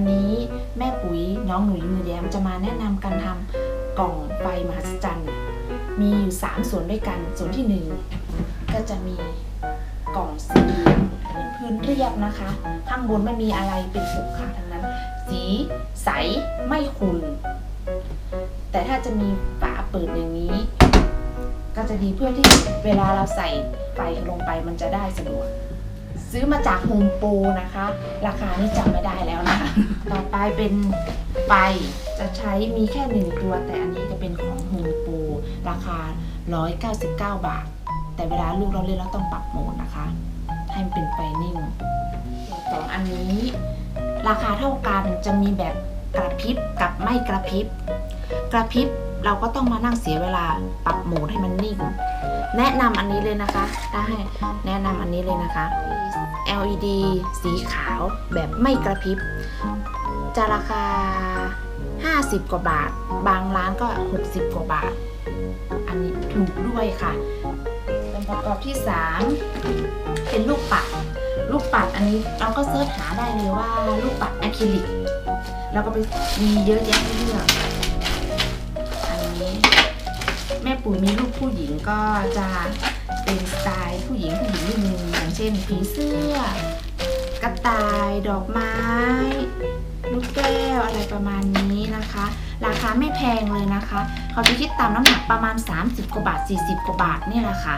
วันนี้แม่ปุ๋ยน้องหนูยิ้มหนูแย้มจะมาแนะนำการทำกล่องไฟมหัศจรรย์ มีอยู่ 3 ส่วนด้วยกัน ส่วนที่ 1 ก็จะมีกล่องสีเป็นพื้นเรียบนะคะ ข้างบนไม่มีอะไรเป็นขรุขระทั้งนั้น สีใสไม่ขุ่นแต่ถ้าจะมีฝาเปิดอย่างนี้ ก็จะดีเพื่อที่เวลาเราใส่ไฟลงไปมันจะได้สะดวก ซื้อมาจากโฮมโปรนะคะ ราคานี่จำไม่ได้แล้วนะคะ ต่อไปเป็นไฟจะใช้มีแค่หนึ่งตัวแต่อันนี้จะเป็นของโฮมโปรราคา 199 บาท แต่เวลาลูกเราเล่นเราต้องปรับโหมดนะคะ ให้มันเป็นไฟนิ่งส่องอันนี้ ราคาเท่ากันจะมีแบบกระพริบกับไม่กระพริบ กระพริบ เราก็ต้องมานั่งเสียเวลาปรับโหมดให้มันนิ่ง แนะนำอันนี้เลยนะคะถ้าให้แนะนำอันนี้เลยนะคะ LED สีขาวแบบไม่กระพริบ จะราคา 50 กว่าบาท บางร้านก็ 60 กว่าบาท อันนี้ถูกด้วยค่ะส่วนประกอบที่ 3 เป็นลูกปัด ลูกปัดอันนี้เราก็เสิร์ชหาได้เลยว่าลูกปัดอะคริลิก แล้วก็ไปมีเยอะแยะให้เลือก แม่ปุ๋ยมีลูกผู้หญิงก็จะเป็นสไตล์ผู้หญิงผู้หญิงนิดนึงอย่างเช่นผีเสื้อ กระต่ายดอกไม้ลูกแก้วอะไรประมาณนี้นะคะ ราคาไม่แพงเลยนะคะ เขาจะคิดตามน้ำหนักประมาณ 30 กว่าบาท 40 กว่าบาทเนี่ยแหละค่ะ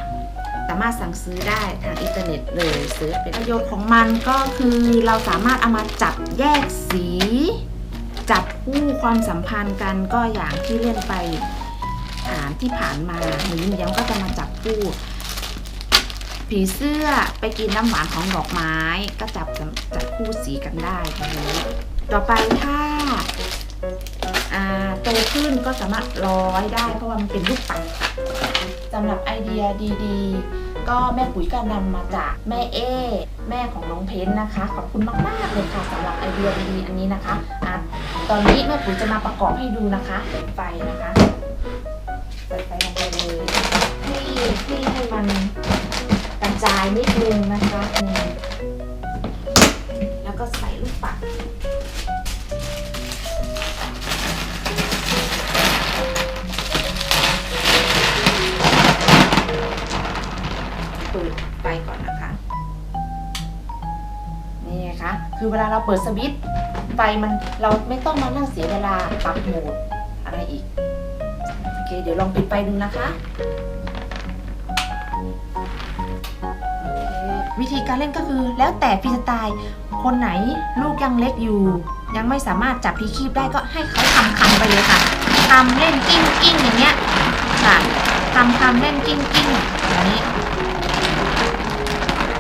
สามารถสั่งซื้อได้ทางอินเทอร์เน็ตเลยซื้อเป็นประโยชน์ของมันก็คือเราสามารถเอามาจับแยกสี จับคู่ความสัมพันธ์กันก็อย่างที่เล่นไป ที่ผ่านมาหนูยิ้มแย้มก็จะมาจับคู่ผีเสื้อไปกินน้ำหวานของดอกไม้ ก็จับจับคู่สีกันได้ตรงนี้ต่อไปถ้าโตขึ้นก็สามารถร้อยได้เพราะว่ามันเป็นลูกปัดสำหรับไอเดียดีๆ ก็แม่ปุ๋ยก็นำมาจากแม่เอ แม่ของน้องเพนนะคะ ขอบคุณมากๆเลยค่ะสำหรับไอเดียดีๆอันนี้นะคะอะตอนนี้แม่ปุ๋ยจะมาประกอบให้ดูนะคะเปิดไฟนะคะ มันกระจายนิดนึงนะคะแล้วก็ใส่ลูกปัดเปิดไฟก่อนนะคะ นี่ไงคะ คือเวลาเราเปิดสวิตช์ไฟมันเราไม่ต้องมานั่งเสียเวลาปรับโหมดอะไรอีก โอเค เดี๋ยวลองปิดไฟดูนะคะ วิธีการเล่นก็คือแล้วแต่ฟรีสไตล์คนไหนลูกยังเล็กอยู่ ยังไม่สามารถจับพีคีบได้ก็ให้เขาทำคำไปเลยค่ะทำเล่นกิ้งกิ้งอย่างเงี้ยค่ะทำทำเล่นกิ้งกิ้งอย่างนี้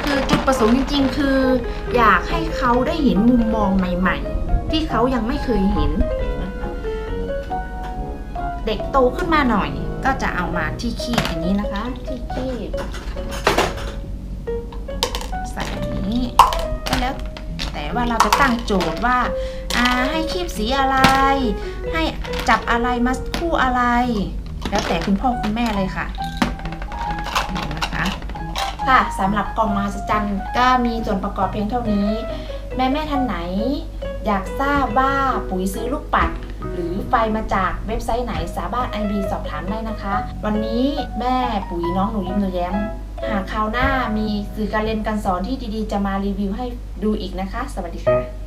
คือจุดประสงค์จริง ๆ คือ อยากให้เขาได้เห็นมุมมองใหม่ ๆ ที่เขายังไม่เคยเห็น เด็กโตขึ้นมาหน่อยก็จะเอามาที่คีบอย่างนี้นะคะ ที่คีบ ใส่อย่างนี้ก็แล้วแต่ว่าเราจะตั้งโจทย์ว่าให้คีบสีอะไร ให้จับอะไรมาคู่อะไร แล้วแต่คุณพ่อคุณแม่เลยค่ะนี่นะคะค่ะสำหรับกล่องมหัศจรรย์ก็มีส่วนประกอบเพียงเท่านี้ แม่แม่ท่านไหน อยากทราบว่าปุ๋ยซื้อลูกปัด หรือไฟมาจากเว็บไซต์ไหนสามารถไอบีสอบถามได้นะคะ วันนี้แม่ปุ๋ยน้องหนูยิ้มหนูแย้ม หากคราวหน้ามีสื่อการเรียนการสอนที่ดีๆ จะมารีวิวให้ดูอีกนะคะ สวัสดีค่ะ